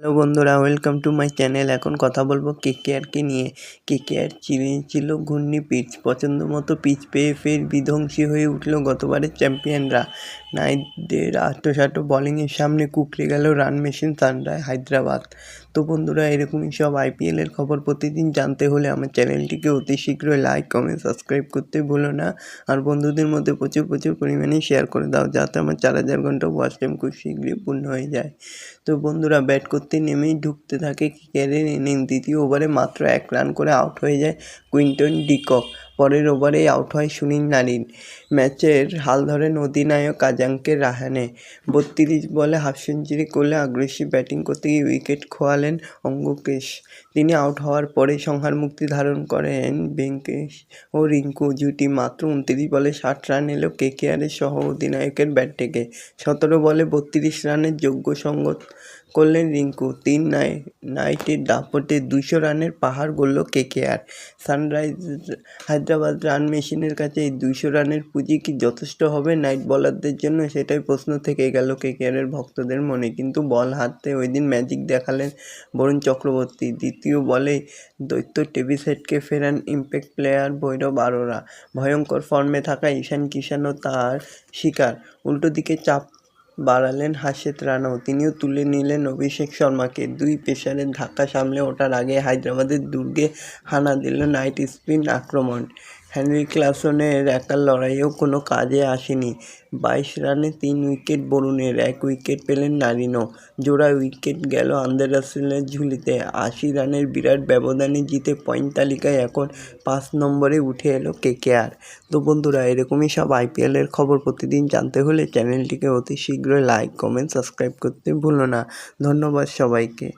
Hello বন্ধুরা welcome to my channel এখন কথা বলব কেকেআরকে নিয়ে। কেকেআর ছিল ঘূর্ণি পিচ। পছন্দ মতো পিচ পেয়ে ফের বিধ্বংসী হয়ে উঠল গতবারের চ্যাম্পিয়নরা। নাইটদের আট্টসাট্ট বলিংয়ের সামনে কুকড়ে গেল রান মেশিন সানরাই হায়দ্রাবাদ। তো বন্ধুরা, এরকমই সব আইপিএলের খবর প্রতিদিন জানতে হলে আমার চ্যানেলটিকে অতি শীঘ্রই লাইক কমেন্ট সাবস্ক্রাইব করতে ভুলো না। আর বন্ধুদের মধ্যে প্রচুর প্রচুর পরিমাণে শেয়ার করে দাও, যাতে আমার চার হাজার ঘণ্টা ওয়াচ টাইম খুব শীঘ্রই পূর্ণ হয়ে যায়। তো বন্ধুরা ব্যাট করতে নেমেই ঢুকতে থাকে কিকারের ইনিংস। দ্বিতীয় ওভারে মাত্র এক রান করে আউট হয়ে যায় কুইন্টন ডিকক। পরের ওভারেই আউট হয় সুনীল নারিন। ম্যাচের হাল ধরেন অধিনায়ক আজাঙ্কে রাহানে। বত্রিশ বলে হাফ সেঞ্চুরি করলে আগ্রাসী ব্যাটিং করতে গিয়ে উইকেট খোয়ালেন অঙ্গকেশ। তিনি আউট হওয়ার পরে সংহার মুক্তি ধারণ করেন বেঙ্কেশ ও রিঙ্কু। জুটি মাত্র উনত্রিশ বলে ষাট রান এলো কেকেআরের সহ অধিনায়কের ব্যাট থেকে। সতেরো বলে বত্রিশ রানের যোগ্য সঙ্গত করলেন রিঙ্কু। তিন নাই নাইটের দাপটে দুশো রানের পাহাড় গড়ল কেকেআর। সানরাইজ হায়দ্রাবাদ রান মেশিনের কাছে এই দুইশো রানের পুঁজি কি যথেষ্ট হবে? নাইট বলারদের জন্য সেটাই প্রশ্ন থেকে গেল কেকেআরের ভক্তদের মনে। কিন্তু বল হাতে ওই দিন ম্যাজিক দেখালেন বরুণ চক্রবর্তী। দ্বিতীয় বলে দৈত্য টেবিসেটকে ফেরান ইম্প্যাক্ট প্লেয়ার ভৈরব আরোরা। ভয়ঙ্কর ফর্মে থাকা ঈশান কিষানও তার শিকার। উল্টো দিকে চাপ বাড়ালেন হাসেত রানাও। তিনিও তুলে নিলেন অভিষেক শর্মাকে। দুই পেসারের ধাক্কা সামলে ওঠার আগে হায়দ্রাবাদের দুর্গে হানা দিল নাইট স্পিন আক্রমণ। হেনরি ক্লাসনের একার লড়াইয়েও কোনো কাজে আসেনি। বাইশ রানে তিন উইকেট বরুণের, এক উইকেট পেলেন নারিনো। জোড়া উইকেট গেল আন্দার রাসেলের ঝুলিতে। আশি রানের বিরাট ব্যবধানে জিতে পয়েন্ট তালিকায় এখন পাঁচ নম্বরে উঠে এলো কেকেআর। তো বন্ধুরা, এরকমই সব আইপিএলের খবর প্রতিদিন জানতে হলে চ্যানেলটিকে অতি শীঘ্রই লাইক, কমেন্ট, সাবস্ক্রাইব করতে ভুলো না। ধন্যবাদ সবাইকে।